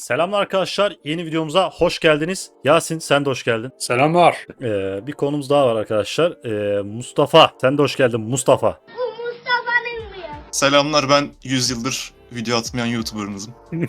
Selamlar arkadaşlar. Yeni videomuza hoş geldiniz. Yasin sen de hoş geldin. Selamlar. Ee, bir konumuz daha var arkadaşlar. Ee, Mustafa sen de hoş geldin Mustafa. Bu Mustafa'nın mı ya? Selamlar ben 100 yıldır video atmayan YouTuber'ınızım.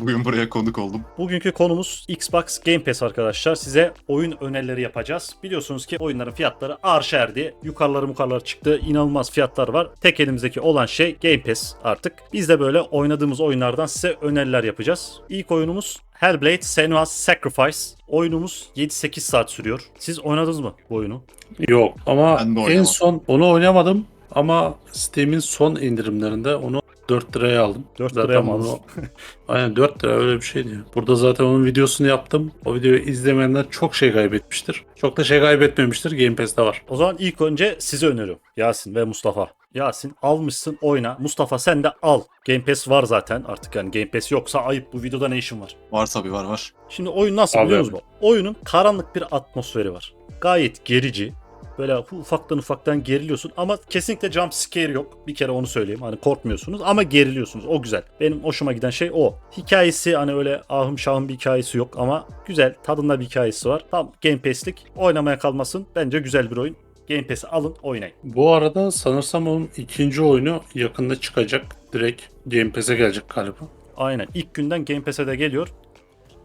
Bugün buraya konuk oldum. Bugünkü konumuz Xbox Game Pass arkadaşlar. Size oyun önerileri yapacağız. Biliyorsunuz ki oyunların fiyatları arşerdi. Yukarıları mukarıları çıktı. İnanılmaz fiyatlar var. Tek elimizdeki olan şey Game Pass artık. Biz de böyle oynadığımız oyunlardan size öneriler yapacağız. İlk oyunumuz Hellblade Senua's Sacrifice. Oyunumuz 7-8 saat sürüyor. Siz oynadınız mı bu oyunu? Yok ama Ben de en son onu oynamadım ama Steam'in son indirimlerinde onu 4 liraya aldım. 4 Zaten liraya mı aldın? Aynen 4 lira öyle bir şeydi. ya. Burada zaten onun videosunu yaptım. O videoyu izlemeyenler çok şey kaybetmiştir. Çok da şey kaybetmemiştir. Game Pass'te var. O zaman ilk önce size öneriyorum. Yasin ve Mustafa. Yasin almışsın oyna. Mustafa sen de al. Game Pass var zaten artık yani Game Pass yoksa ayıp bu videoda ne işin var? Var tabii var var. Şimdi oyun nasıl Abi. biliyor musunuz? Oyunun karanlık bir atmosferi var. Gayet gerici. Böyle ufaktan ufaktan geriliyorsun ama kesinlikle jump scare yok. Bir kere onu söyleyeyim. Hani korkmuyorsunuz ama geriliyorsunuz. O güzel. Benim hoşuma giden şey o. Hikayesi hani öyle ahım şahım bir hikayesi yok ama güzel. Tadında bir hikayesi var. Tam Game Pass'lik. Oynamaya kalmasın. Bence güzel bir oyun. Game Pass'i alın oynayın. Bu arada sanırsam onun ikinci oyunu yakında çıkacak. Direkt Game Pass'e gelecek galiba. Aynen. İlk günden Game Pass'e de geliyor.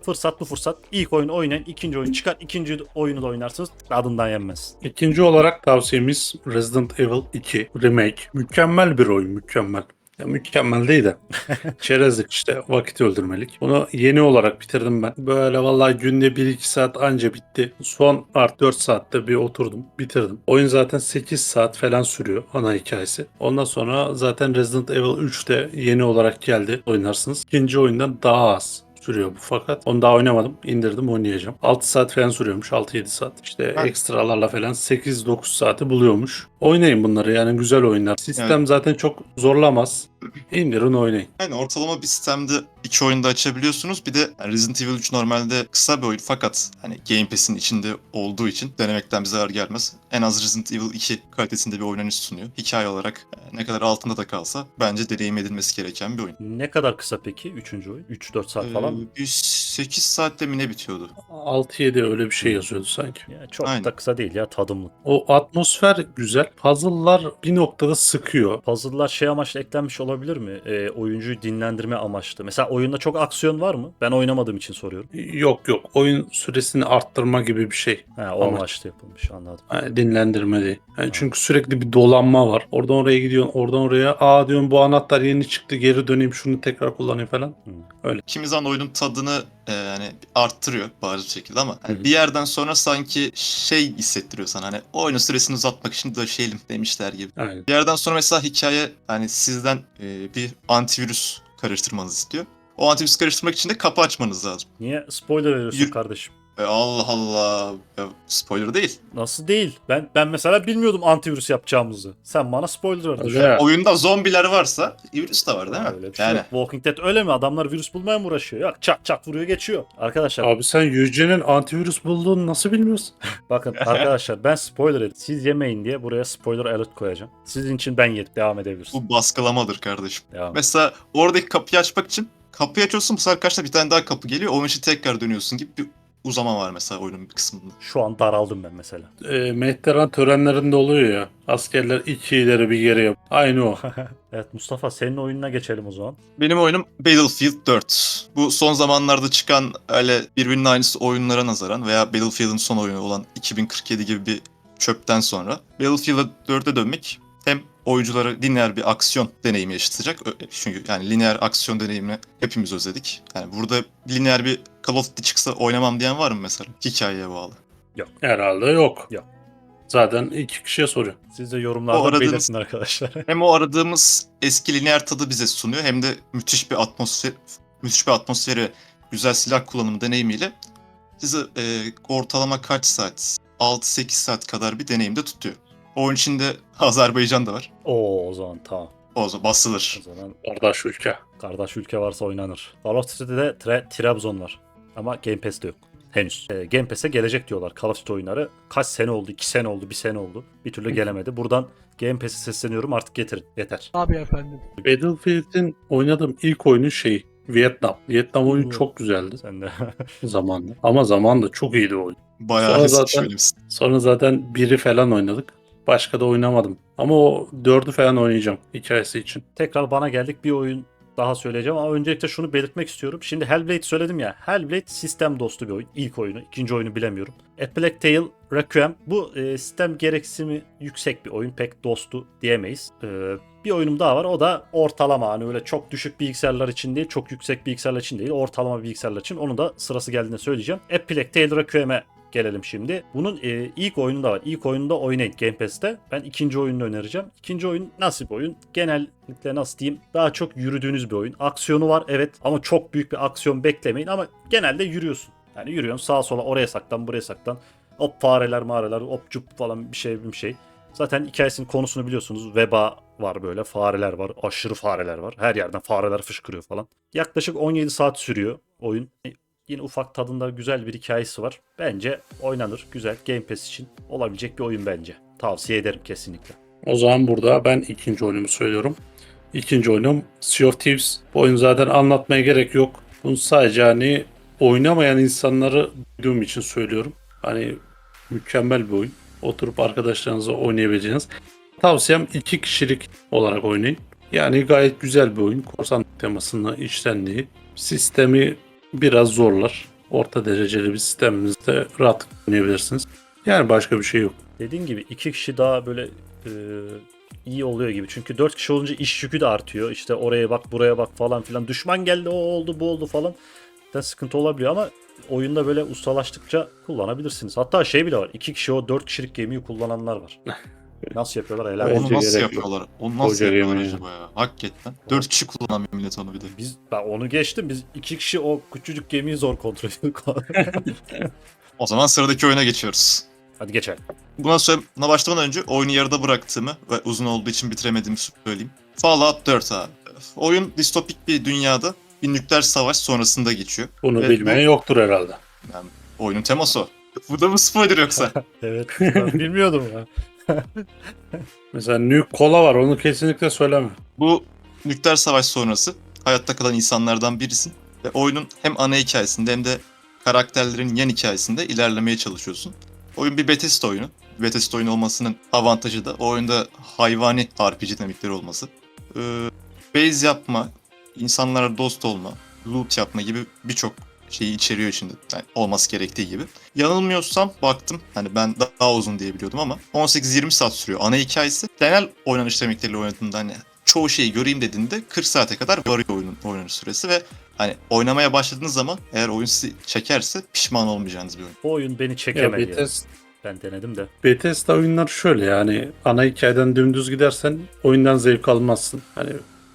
Fırsat bu fırsat. İlk oyun oynayın. ikinci oyun çıkar. ikinci oyunu da oynarsınız. Adından yenmez. İkinci olarak tavsiyemiz Resident Evil 2 Remake. Mükemmel bir oyun, mükemmel. Ya mükemmel değil de çerezlik işte vakit öldürmelik. Bunu yeni olarak bitirdim ben. Böyle vallahi günde 1-2 saat anca bitti. Son art 4 saatte bir oturdum bitirdim. Oyun zaten 8 saat falan sürüyor ana hikayesi. Ondan sonra zaten Resident Evil 3 de yeni olarak geldi oynarsınız. İkinci oyundan daha az sürüyor bu fakat onu daha oynamadım. indirdim oynayacağım. 6 saat falan sürüyormuş 6-7 saat. İşte Ben- ekstralarla falan 8-9 saati buluyormuş. Oynayın bunları yani güzel oyunlar. Sistem zaten çok zorlamaz. İndirin oynayın. Yani ortalama bir sistemde iki oyunda açabiliyorsunuz. Bir de yani Resident Evil 3 normalde kısa bir oyun fakat hani Game Pass'in içinde olduğu için denemekten bir zarar gelmez. En az Resident Evil 2 kalitesinde bir oynanış sunuyor. Hikaye olarak e, ne kadar altında da kalsa bence deneyim edilmesi gereken bir oyun. Ne kadar kısa peki? Üçüncü oyun. 3-4 saat falan mı? Ee, bir 8 saatte mi ne bitiyordu? 6-7 öyle bir şey yazıyordu sanki. Ya çok Aynen. da kısa değil ya tadımlı. O atmosfer güzel. Puzzle'lar bir noktada sıkıyor. Puzzle'lar şey amaçlı eklenmiş olabilir mi? Ee, oyuncuyu dinlendirme amaçlı. Mesela oyunda çok aksiyon var mı? Ben oynamadığım için soruyorum. Yok yok. Oyun süresini arttırma gibi bir şey. Ha, o Amaç. amaçlı yapılmış anladım. Yani dinlendirme değil. Yani çünkü sürekli bir dolanma var. Oradan oraya gidiyorsun, oradan oraya. Aa diyorsun bu anahtar yeni çıktı, geri döneyim şunu tekrar kullanayım falan. kimi zaman oyunun tadını e, yani arttırıyor bariz şekilde ama hani Hı hı. bir yerden sonra sanki şey hissettiriyor sana hani oyunun süresini uzatmak için döşeyelim demişler gibi. Aynen. Bir yerden sonra mesela hikaye hani sizden e, bir antivirüs karıştırmanızı istiyor. O antivirüs karıştırmak için de kapı açmanız lazım. Niye spoiler veriyorsun Yürü- kardeşim? E, Allah Allah. Ya, spoiler değil. Nasıl değil? Ben ben mesela bilmiyordum antivirüs yapacağımızı. Sen bana spoiler verdin. Ya. Oyunda zombiler varsa virüs de var değil mi? Öyle bir şey yani yok. Walking Dead öyle mi? Adamlar virüs bulmaya mı uğraşıyor? Yok çat çat vuruyor geçiyor. Arkadaşlar Abi sen Yüce'nin antivirüs bulduğunu nasıl bilmiyorsun? bakın arkadaşlar ben spoiler edeyim. Siz yemeyin diye buraya spoiler alert koyacağım. Sizin için ben yet devam edebilirsin. bu baskılamadır kardeşim. Devam. Mesela oradaki kapıyı açmak için kapıyı açıyorsun bu sefer karşına bir tane daha kapı geliyor. Onun için tekrar dönüyorsun gibi bir uzama var mesela oyunun bir kısmında. Şu an daraldım ben mesela. E, Mehteran törenlerinde oluyor ya. Askerler iki ileri bir geri yap. Aynı o. evet Mustafa senin oyununa geçelim o zaman. Benim oyunum Battlefield 4. Bu son zamanlarda çıkan öyle birbirinin aynısı oyunlara nazaran veya Battlefield'ın son oyunu olan 2047 gibi bir çöpten sonra Battlefield 4'e dönmek hem oyunculara lineer bir aksiyon deneyimi yaşatacak. Çünkü yani lineer aksiyon deneyimini hepimiz özledik. Yani burada lineer bir Call of Duty çıksa oynamam diyen var mı mesela? Hikayeye bağlı. Herhalde yok. Yok. Zaten iki kişiye soruyor. Siz de O yorumlarda aradığınız- belirtin arkadaşlar. Hem o aradığımız eski lineer tadı bize sunuyor hem de müthiş bir atmosfer müthiş bir atmosferi, güzel silah kullanımı deneyimiyle sizi e, ortalama kaç saat? 6-8 saat kadar bir deneyimde tutuyor. Oyun içinde Azerbaycan da var. Oo o zaman tamam. O zaman basılır. O zaman Kardeş ülke. kardeş ülke varsa oynanır. Call of Duty'de Tre- Trabzon var. Ama Game Pass'te yok. Henüz. Ee, Game Pass'e gelecek diyorlar Call of Duty oyunları. Kaç sene oldu? 2 sene oldu, 1 sene oldu. Bir türlü gelemedi. Buradan Game Pass'e sesleniyorum artık getirin. Yeter. Abi efendim. Battlefield'in oynadığım ilk oyunu şey Vietnam. Vietnam oyun Oo. çok güzeldi Sen de. zamanında. Ama zamanında çok iyiydi o oyun. Bayağı Sonra zaten-. Sonra zaten biri falan oynadık. Başka da oynamadım. Ama o dördü falan oynayacağım hikayesi için. Tekrar bana geldik bir oyun daha söyleyeceğim ama öncelikle şunu belirtmek istiyorum. Şimdi Hellblade söyledim ya. Hellblade sistem dostu bir oyun. İlk oyunu. ikinci oyunu bilemiyorum. A Plague Tale Requiem. Bu e, sistem gereksinimi yüksek bir oyun. Pek dostu diyemeyiz. E, bir oyunum daha var. O da ortalama. Hani öyle çok düşük bilgisayarlar için değil. Çok yüksek bilgisayarlar için değil. Ortalama bilgisayarlar için. Onu da sırası geldiğinde söyleyeceğim. A Plague Tale Requiem'e gelelim şimdi. Bunun e, ilk oyunu da var. İlk oyunda oynayın Game Pass'te. Ben ikinci oyununu önereceğim. İkinci oyun nasıl bir oyun? Genellikle nasıl diyeyim? Daha çok yürüdüğünüz bir oyun. Aksiyonu var evet ama çok büyük bir aksiyon beklemeyin ama genelde yürüyorsun. Yani yürüyorsun sağa sola oraya saklan buraya saklan. Hop fareler mareler hop cup falan bir şey bir şey. Zaten hikayesinin konusunu biliyorsunuz. Veba var böyle fareler var. Aşırı fareler var. Her yerden fareler fışkırıyor falan. Yaklaşık 17 saat sürüyor oyun. Yine ufak tadında güzel bir hikayesi var. Bence oynanır. Güzel. Game Pass için olabilecek bir oyun bence. Tavsiye ederim kesinlikle. O zaman burada ben ikinci oyunumu söylüyorum. İkinci oyunum Sea of Thieves. Bu oyun zaten anlatmaya gerek yok. Bunu sadece hani oynamayan insanları duyduğum için söylüyorum. Hani mükemmel bir oyun. Oturup arkadaşlarınızla oynayabileceğiniz. Tavsiyem iki kişilik olarak oynayın. Yani gayet güzel bir oyun. Korsan temasını işlendiği. Sistemi biraz zorlar. Orta dereceli bir sisteminizde rahat oynayabilirsiniz. Yani başka bir şey yok. Dediğim gibi iki kişi daha böyle e, iyi oluyor gibi. Çünkü dört kişi olunca iş yükü de artıyor. İşte oraya bak buraya bak falan filan. Düşman geldi o oldu bu oldu falan. Da sıkıntı olabiliyor ama oyunda böyle ustalaştıkça kullanabilirsiniz. Hatta şey bile var. iki kişi o dört kişilik gemiyi kullananlar var. Nasıl yapıyorlar helal Bence olsun. Onu nasıl gerek yok. yapıyorlar? Onu nasıl Koca yapıyorlar gemi. acaba ya? Hakikaten. Dört kişi kullanamıyor millet onu bir de. Biz ben onu geçtim. Biz iki kişi o küçücük gemiyi zor kontrol ediyorduk. O zaman sıradaki oyuna geçiyoruz. Hadi geçelim. Buna, söyle- buna başlamadan önce oyunu yarıda bıraktığımı ve uzun olduğu için bitiremediğimi söyleyeyim. Fallout 4 abi. Oyun distopik bir dünyada bir nükleer savaş sonrasında geçiyor. Bunu Evet, bilmeyen yoktur herhalde. Oyunun teması o. Bu da mı spoiler yoksa? Evet. Ben bilmiyordum ya. Mesela Nuke Cola var onu kesinlikle söyleme. Bu nükleer savaş sonrası hayatta kalan insanlardan birisin. Ve oyunun hem ana hikayesinde hem de karakterlerin yan hikayesinde ilerlemeye çalışıyorsun. Oyun bir Bethesda oyunu. Bethesda oyunu olmasının avantajı da o oyunda hayvani RPG dinamikleri olması. Ee, base yapma, insanlara dost olma, loot yapma gibi birçok şeyi içeriyor içinde. Yani olması gerektiği gibi. Yanılmıyorsam baktım hani ben daha uzun diye biliyordum ama 18-20 saat sürüyor ana hikayesi. Genel oynanış dinamikleriyle oynadığında hani çoğu şeyi göreyim dediğinde 40 saate kadar varıyor oyunun oynanış süresi ve hani oynamaya başladığınız zaman eğer oyun sizi çekerse pişman olmayacağınız bir oyun. O oyun beni Ya çekemedi. ya. Bethesda, Ben denedim de. Bethesda oyunlar şöyle yani ana hikayeden dümdüz gidersen oyundan zevk almazsın. Hani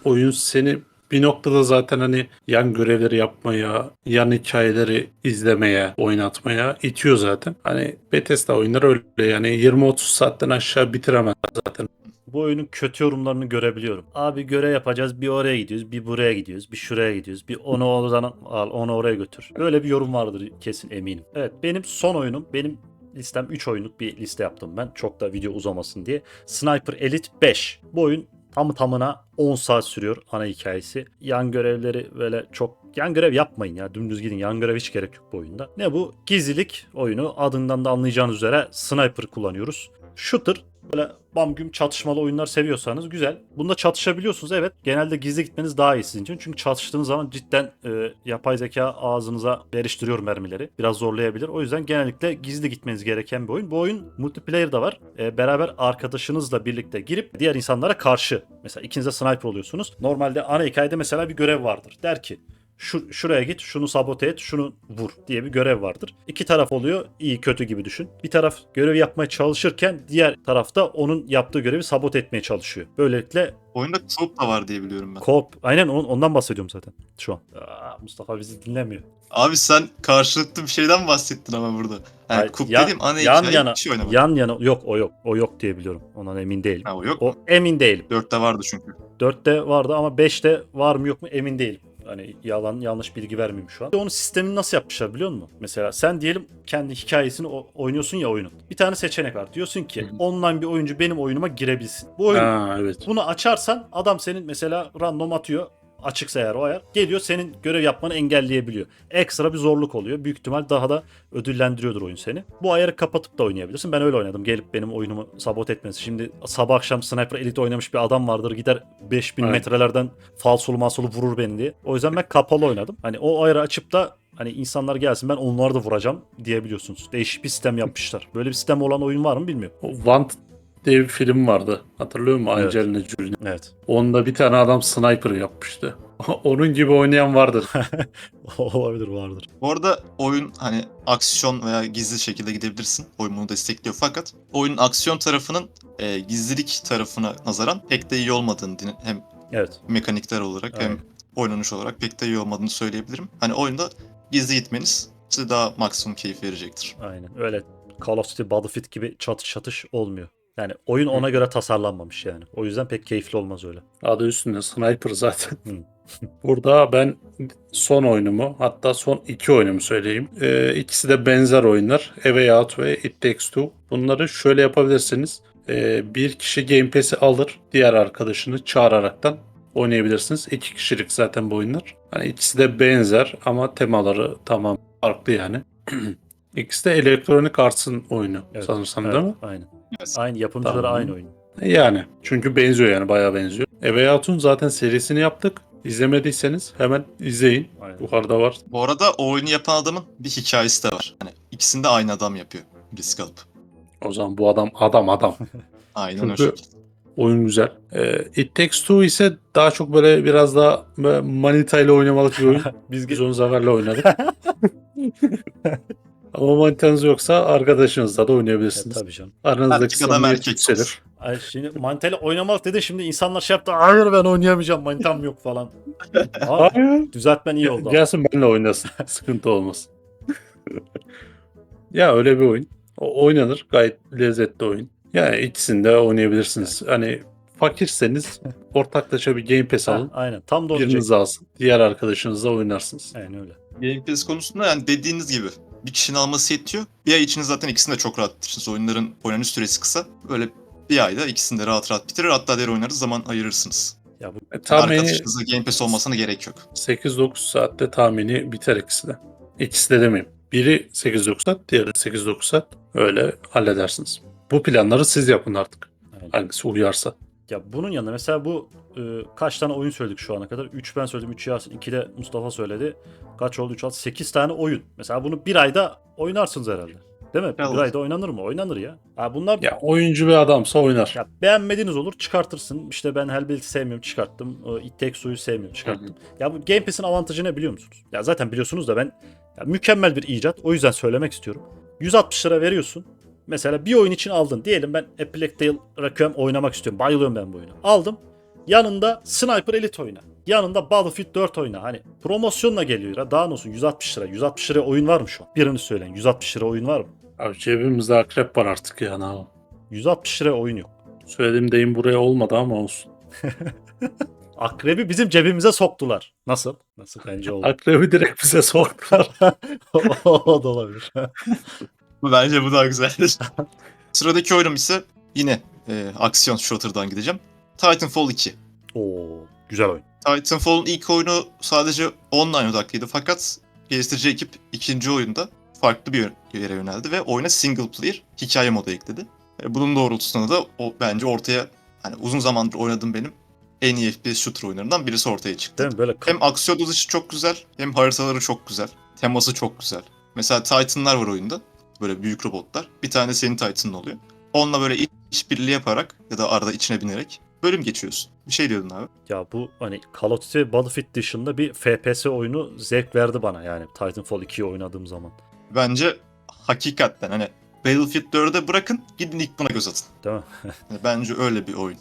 oyun seni bir noktada zaten hani yan görevleri yapmaya, yan hikayeleri izlemeye, oynatmaya itiyor zaten. Hani Bethesda oyunları öyle yani 20-30 saatten aşağı bitiremez zaten. Bu oyunun kötü yorumlarını görebiliyorum. Abi görev yapacağız bir oraya gidiyoruz bir buraya gidiyoruz bir şuraya gidiyoruz bir onu oradan al onu oraya götür. Böyle bir yorum vardır kesin eminim. Evet benim son oyunum benim listem 3 oyunluk bir liste yaptım ben. Çok da video uzamasın diye. Sniper Elite 5. Bu oyun tamı tamına 10 saat sürüyor ana hikayesi. Yan görevleri böyle çok yan görev yapmayın ya dümdüz gidin yan görev hiç gerek yok bu oyunda. Ne bu? Gizlilik oyunu adından da anlayacağınız üzere sniper kullanıyoruz. Shooter böyle bam güm çatışmalı oyunlar seviyorsanız güzel. Bunda çatışabiliyorsunuz evet. Genelde gizli gitmeniz daha iyi sizin için. Çünkü çatıştığınız zaman cidden e, yapay zeka ağzınıza veriştiriyor mermileri. Biraz zorlayabilir. O yüzden genellikle gizli gitmeniz gereken bir oyun. Bu oyun multiplayer da var. E, beraber arkadaşınızla birlikte girip diğer insanlara karşı mesela ikiniz de sniper oluyorsunuz. Normalde ana hikayede mesela bir görev vardır. Der ki şu, şuraya git, şunu sabote et, şunu vur diye bir görev vardır. İki taraf oluyor, iyi kötü gibi düşün. Bir taraf görev yapmaya çalışırken diğer tarafta onun yaptığı görevi sabote etmeye çalışıyor. Böylelikle Oyunda co da var diye biliyorum ben. co aynen on- ondan bahsediyorum zaten şu an. Aa, Mustafa bizi dinlemiyor. Abi sen karşılıklı bir şeyden bahsettin ama burada. Yani Hayır, Coop ya- dediğim ana yan hikaye yana, şey oynamak. yan yana yok o yok. O yok diye biliyorum. Ondan emin değilim. Ha, o yok. O emin değilim. Dörtte vardı çünkü. 4'te vardı ama 5'te var mı yok mu emin değilim. Hani yalan yanlış bilgi vermeyeyim şu an. Onun sistemini nasıl yapmışlar biliyor musun? Mesela sen diyelim kendi hikayesini oynuyorsun ya oyunun. Bir tane seçenek var. Diyorsun ki online bir oyuncu benim oyunuma girebilsin. Bu oyun Ha evet. bunu açarsan adam senin mesela random atıyor. Açıksa eğer o ayar geliyor senin görev yapmanı engelleyebiliyor. Ekstra bir zorluk oluyor. Büyük ihtimal daha da ödüllendiriyordur oyun seni. Bu ayarı kapatıp da oynayabilirsin. Ben öyle oynadım. Gelip benim oyunumu sabot etmesi. Şimdi sabah akşam Sniper Elite oynamış bir adam vardır. Gider 5000 Evet. metrelerden falsolu masolu vurur beni diye. O yüzden ben kapalı oynadım. Hani o ayarı açıp da hani insanlar gelsin ben onları da vuracağım diyebiliyorsunuz. Değişik bir sistem yapmışlar. Böyle bir sistem olan oyun var mı bilmiyorum. O Want diye bir film vardı. Hatırlıyor musun? Evet. Angelina Jolie. Evet. Onda bir tane adam sniper yapmıştı. Onun gibi oynayan vardır. Olabilir vardır. Bu arada oyun hani aksiyon veya gizli şekilde gidebilirsin. Oyun bunu destekliyor fakat oyunun aksiyon tarafının e, gizlilik tarafına nazaran pek de iyi olmadığını hem Evet. mekanikler olarak hem Aynen. oynanış olarak pek de iyi olmadığını söyleyebilirim. Hani oyunda gizli gitmeniz size daha maksimum keyif verecektir. Aynen. Öyle Call of Duty Battlefield gibi çatış çatış olmuyor. Yani oyun ona göre tasarlanmamış yani. O yüzden pek keyifli olmaz öyle. Adı üstünde sniper zaten. Hı. Burada ben son oyunumu hatta son iki oyunumu söyleyeyim. Ee, ikisi de benzer oyunlar. A Way Out ve It Takes Two. Bunları şöyle yapabilirsiniz. Ee, bir kişi Game Pass'i alır. Diğer arkadaşını çağıraraktan oynayabilirsiniz. İki kişilik zaten bu oyunlar. Hani ikisi de benzer ama temaları tamam farklı yani. İkisi de Electronic Arts'ın oyunu Evet. sanırsam Evet, değil mi? Aynen. Evet. Aynı yapımcıları Tamam. aynı oyun. Yani çünkü benziyor yani bayağı benziyor. Way Out'un zaten serisini yaptık. İzlemediyseniz hemen izleyin. Aynen. Yukarıda var. Bu arada o oyunu yapan adamın bir hikayesi de var. Hani ikisini de aynı adam yapıyor. Risk alıp. O zaman bu adam adam adam. Aynen Çünkü- şekilde. Oyun güzel. Ee, It Takes Two ise daha çok böyle biraz daha böyle manita ile oynamalık bir oyun. Biz Biz onu Zafer'le oynadık. Ama manitanız yoksa arkadaşınızla da E, oynayabilirsiniz. tabii canım. Aranızdaki Erkek adam samimiyet erkek yükselir. Ay şimdi Mantel'e oynamak dedi şimdi insanlar şey yaptı. Hayır ben oynayamayacağım manitam yok falan. Aa, Hayır. düzeltmen iyi oldu. Gelsin benimle oynasın. Sıkıntı olmaz. ya öyle bir oyun. O oynanır. Gayet lezzetli oyun. Yani ikisini de oynayabilirsiniz. Hani fakirseniz ortaklaşa bir Game Pass Ha, alın. aynen tam da Biriniz alsın. Diğer arkadaşınızla oynarsınız. Aynen öyle. Game Pass konusunda yani dediğiniz gibi bir kişinin alması yetiyor. Bir ay içinde zaten ikisini de çok rahat bitirirsiniz. Oyunların oynanış süresi kısa. Böyle bir ayda ikisini de rahat rahat bitirir. Hatta diğer oyunları zaman ayırırsınız. E, tahmini Arkadaşınızla Game Pass olmasına gerek yok. 8-9 saatte tahmini biter ikisi de. İkisi de demeyeyim. Biri 8-9 saat, diğeri de 8-9 saat. Öyle halledersiniz. Bu planları siz yapın artık. Aynen. Hangisi uyarsa. Ya bunun yanında mesela bu e, kaç tane oyun söyledik şu ana kadar? 3 ben söyledim, 3 Yasin, 2 de Mustafa söyledi. Kaç oldu? 3 6 8 tane oyun. Mesela bunu bir ayda oynarsınız herhalde. Değil mi? Evet. Bir ayda oynanır mı? Oynanır ya. Ha bunlar Ya oyuncu bir adamsa oynar. Ya beğenmediğiniz olur çıkartırsın. İşte ben Hellblade'i sevmiyorum çıkarttım. It Takes Two'yu sevmiyorum çıkarttım. Ya bu Game Pass'in avantajı ne biliyor musunuz? Ya zaten biliyorsunuz da ben ya mükemmel bir icat. O yüzden söylemek istiyorum. 160 lira veriyorsun. Mesela bir oyun için aldın. Diyelim ben A Plague Tale Requiem oynamak istiyorum. Bayılıyorum ben bu oyuna. Aldım. Yanında Sniper Elite oyna. Yanında Battlefield 4 oyna. Hani promosyonla geliyor ya. Daha ne olsun 160 lira. 160 lira oyun var mı şu an? Birini söyleyin. 160 lira oyun var mı? Abi cebimizde akrep var artık ya. Ne yapalım? 160 lira oyun yok. Söylediğim deyim buraya olmadı ama olsun. Akrebi bizim cebimize soktular. Nasıl? Nasıl bence oldu. Akrebi direkt bize soktular. o da olabilir. Bence bu daha güzeldir. Sıradaki oyunum ise yine e, aksiyon shooter'dan gideceğim. Titanfall 2. Oo, güzel oyun. Titanfall'un ilk oyunu sadece online odaklıydı fakat geliştirici ekip ikinci oyunda farklı bir yere yöneldi ve oyuna single player hikaye modu ekledi. E, Bunun doğrultusunda da o bence ortaya hani uzun zamandır oynadığım benim en iyi FPS shooter oyunlarından birisi ortaya çıktı. Değil mi? Böyle Hem aksiyon dozajı çok güzel hem haritaları çok güzel. Teması çok güzel. Mesela Titan'lar var oyunda. Böyle büyük robotlar. Bir tane senin Titan'ın oluyor. Onunla böyle işbirliği yaparak ya da arada içine binerek bölüm geçiyorsun. Bir şey diyordun abi. ya bu hani Call of Duty Battlefield dışında bir FPS oyunu zevk verdi bana yani Titanfall 2'yi oynadığım zaman. Bence hakikaten hani Battlefield 4'e bırakın gidin ilk buna göz atın. Değil mi? Yani bence öyle bir oyun.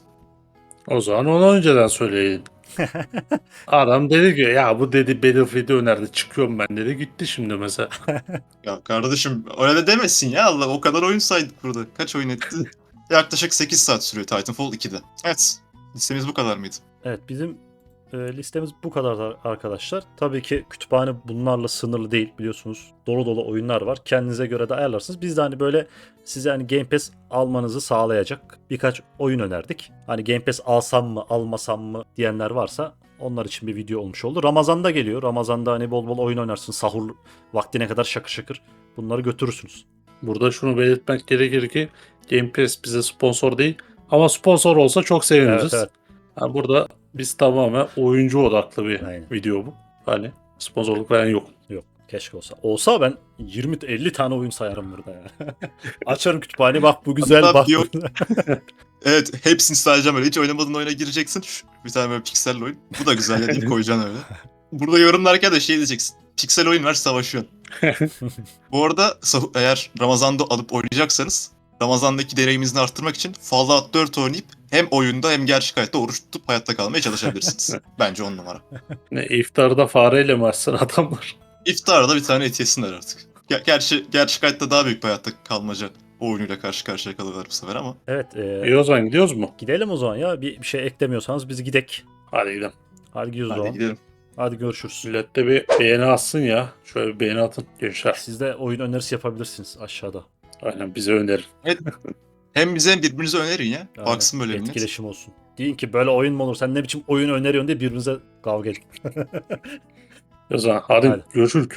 o zaman onu önceden söyleyin. Adam dedi ki ya bu dedi Battlefield'i önerdi çıkıyorum ben dedi gitti şimdi mesela. Ya kardeşim öyle de demesin ya Allah o kadar oyun saydık burada. Kaç oyun etti? Yaklaşık 8 saat sürüyor Titanfall 2'de. Evet. Listemiz bu kadar mıydı? Evet bizim e, listemiz bu kadar arkadaşlar. Tabii ki kütüphane bunlarla sınırlı değil biliyorsunuz. Dolu dolu oyunlar var. Kendinize göre de ayarlarsınız. Biz de hani böyle size hani Game Pass almanızı sağlayacak birkaç oyun önerdik. Hani Game Pass alsam mı almasam mı diyenler varsa Onlar için bir video olmuş oldu. Ramazan'da geliyor. Ramazan'da hani bol bol oyun oynarsın. Sahur vaktine kadar şakır şakır bunları götürürsünüz. Burada şunu belirtmek gerekir ki Game Pass bize sponsor değil ama sponsor olsa çok seviniriz. Evet, evet. Ha, burada biz tamamen oyuncu odaklı bir Aynen. video bu. Hani sponsorluk veren yok. Yok. Keşke olsa. Olsa ben 20-50 tane oyun sayarım burada ya. Açarım kütüphane bak bu güzel Hatta bak. Evet hepsini sayacağım öyle. Hiç oynamadığın oyuna gireceksin. Bir tane böyle piksel oyun. Bu da güzel deyip koyacaksın öyle. Burada yorumlarken de şey diyeceksin. Piksel oyun ver savaşıyorsun. Bu arada eğer Ramazan'da alıp oynayacaksanız Ramazan'daki deneyiminizi arttırmak için Fallout 4 oynayıp hem oyunda hem gerçek hayatta oruç tutup hayatta kalmaya çalışabilirsiniz. Bence on numara. Ne iftarda fareyle mi açsın adamlar? İftarda bir tane et yesinler artık. Ger- gerçi gerçek hayatta daha büyük bir hayatta kalmaca oyunuyla karşı karşıya kalıyorlar bu sefer ama. evet. e, İyi o zaman gidiyoruz mu? gidelim o zaman ya. Bir, bir şey eklemiyorsanız biz gidek. Hadi gidelim. Hadi gidiyoruz o Hadi zaman. gidelim. Hadi görüşürüz. Millet de bir beğeni atsın ya. Şöyle bir beğeni atın gençler. Siz de oyun önerisi yapabilirsiniz aşağıda. Aynen bize önerin. Hem bize hem birbirinize önerin ya. Yani Baksın böyle millet. Etkileşim olsun. Deyin ki böyle oyun mu olur? Sen ne biçim oyun öneriyorsun diye birbirinize kavga edin. O zaman hadi, Hadi. görüşürüz.